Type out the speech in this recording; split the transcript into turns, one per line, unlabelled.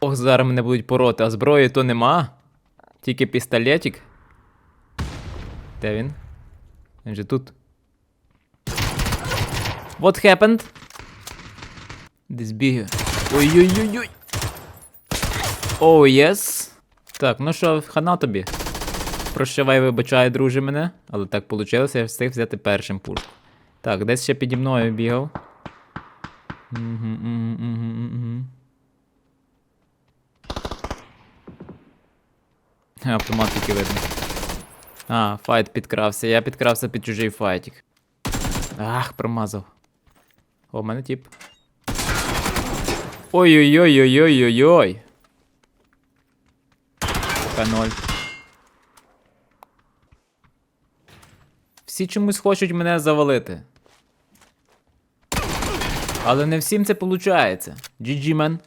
Ох, зараз мене будуть пороти, а зброї то нема. Тільки пістолетик. Де він? Він же тут. What happened? Десь бігає. Ой-ой-ой-ой. Оу, єс. Так, ну що, хана тобі. Прощавай, вибачай, друже мене. Але так вийшло, я встиг взяти першим пушку. Так, десь ще піді мною бігав. Угу, угу, угу, угу. Автомат тільки видно. А, файт підкрався. Я підкрався під чужий файтик. Ах, промазав. О, в мене тип. Ой-ой-ой-ой-ой-ой-ой. К0. Всі чомусь хочуть мене завалити. Але не всім це виходить. GG, мен.